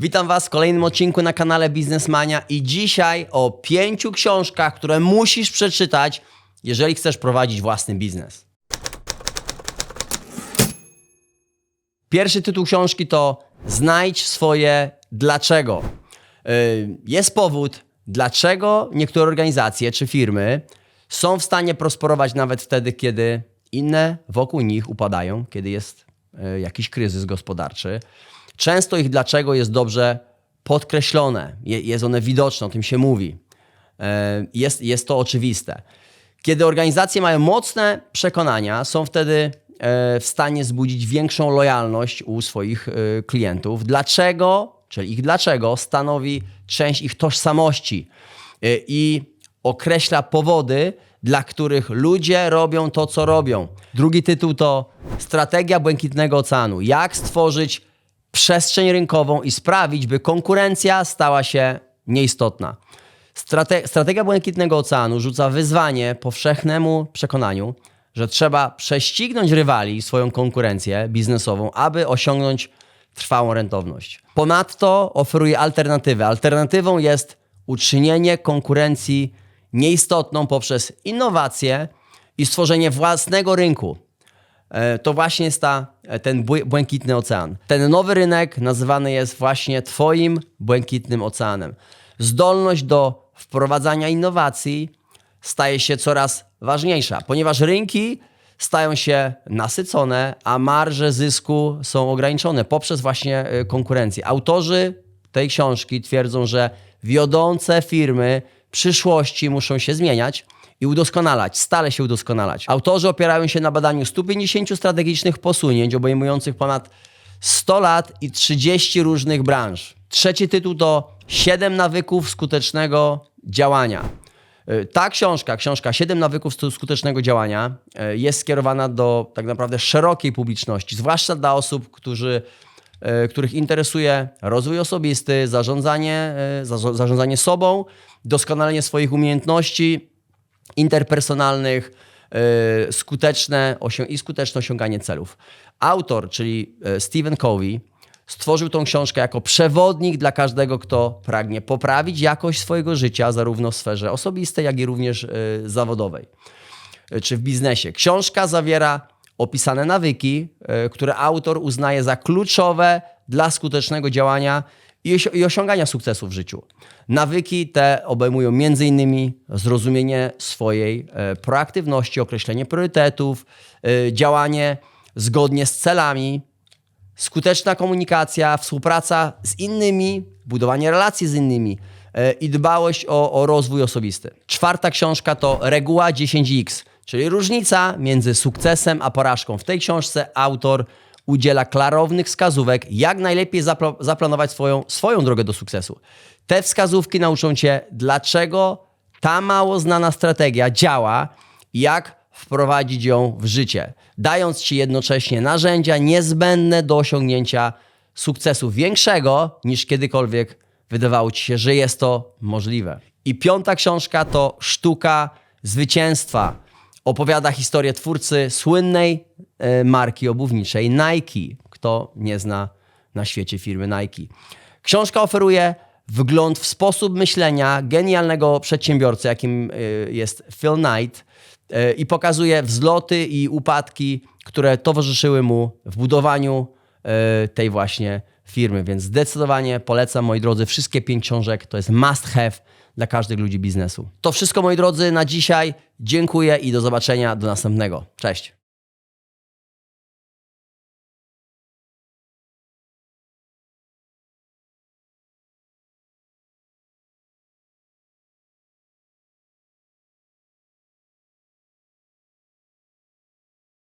Witam Was w kolejnym odcinku na kanale Biznesmania i dzisiaj o pięciu książkach, które musisz przeczytać, jeżeli chcesz prowadzić własny biznes. Pierwszy tytuł książki to Znajdź swoje dlaczego. Yy, Jest powód, dlaczego niektóre organizacje czy firmy są w stanie prosperować nawet wtedy, kiedy inne wokół nich upadają, kiedy jest jakiś kryzys gospodarczy. Często ich dlaczego jest dobrze podkreślone, je- jest one widoczne, o tym się mówi. Yy, Jest, jest to oczywiste. Kiedy organizacje mają mocne przekonania, są wtedy e, w stanie zbudzić większą lojalność u swoich e, klientów. Dlaczego, czyli ich dlaczego, stanowi część ich tożsamości e, i określa powody, dla których ludzie robią to, co robią. Drugi tytuł to Strategia Błękitnego Oceanu. Jak stworzyć przestrzeń rynkową i sprawić, by konkurencja stała się nieistotna. Strate strategia Błękitnego Oceanu rzuca wyzwanie powszechnemu przekonaniu, że trzeba prześcignąć rywali i swoją konkurencję biznesową, aby osiągnąć trwałą rentowność. Ponadto oferuje alternatywę. Alternatywą jest uczynienie konkurencji nieistotną poprzez innowacje i stworzenie własnego rynku. E, to właśnie jest ta, e, ten błękitny ocean. Ten nowy rynek nazywany jest właśnie Twoim błękitnym oceanem. Zdolność do wprowadzania innowacji staje się coraz ważniejsza, ponieważ rynki stają się nasycone, a marże zysku są ograniczone poprzez właśnie e, konkurencję. Autorzy tej książki twierdzą, że wiodące firmy przyszłości muszą się zmieniać i udoskonalać, stale się udoskonalać. Autorzy opierają się na badaniu 150 strategicznych posunięć obejmujących ponad 100 lat i 30 różnych branż. Trzeci tytuł to 7 nawyków skutecznego działania. Y, Ta książka, książka 7 nawyków skutecznego działania, y, jest skierowana do tak naprawdę szerokiej publiczności, zwłaszcza dla osób, którzy, których interesuje rozwój osobisty, zarządzanie, zarzo- zarządzanie sobą, doskonalenie swoich umiejętności, interpersonalnych, y, skuteczne i skuteczne osiąganie celów. Autor, czyli Stephen Covey, stworzył tą książkę jako przewodnik dla każdego, kto pragnie poprawić jakość swojego życia, zarówno w sferze osobistej, jak i również zawodowej czy w biznesie. Książka zawiera opisane nawyki, y, które autor uznaje za kluczowe dla skutecznego działania i osi- i osiągania sukcesu w życiu. Nawyki te obejmują m.in. zrozumienie swojej e, proaktywności, określenie priorytetów, e, działanie zgodnie z celami, skuteczna komunikacja, współpraca z innymi, budowanie relacji z innymi e, i dbałość o, o rozwój osobisty. Czwarta książka to Reguła 10X, czyli różnica między sukcesem a porażką. W tej książce autor udziela klarownych wskazówek, jak najlepiej zapla- zaplanować swoją, swoją drogę do sukcesu. Te wskazówki nauczą cię, dlaczego ta mało znana strategia działa jak wprowadzić ją w życie, dając ci jednocześnie narzędzia niezbędne do osiągnięcia sukcesu większego niż kiedykolwiek wydawało ci się, że jest to możliwe. I piąta książka to Sztuka Zwycięstwa. Opowiada historię twórcy słynnej e, marki obuwniczej Nike. Kto nie zna na świecie firmy Nike. Książka oferuje wgląd w sposób myślenia genialnego przedsiębiorcy, jakim y, jest Phil Knight, y, i pokazuje wzloty i upadki, które towarzyszyły mu w budowaniu tej właśnie firmy. Więc zdecydowanie polecam, moi drodzy, wszystkie pięć książek. To jest must have dla każdych ludzi biznesu. To wszystko, moi drodzy, na dzisiaj. Dziękuję i do zobaczenia do następnego. Cześć.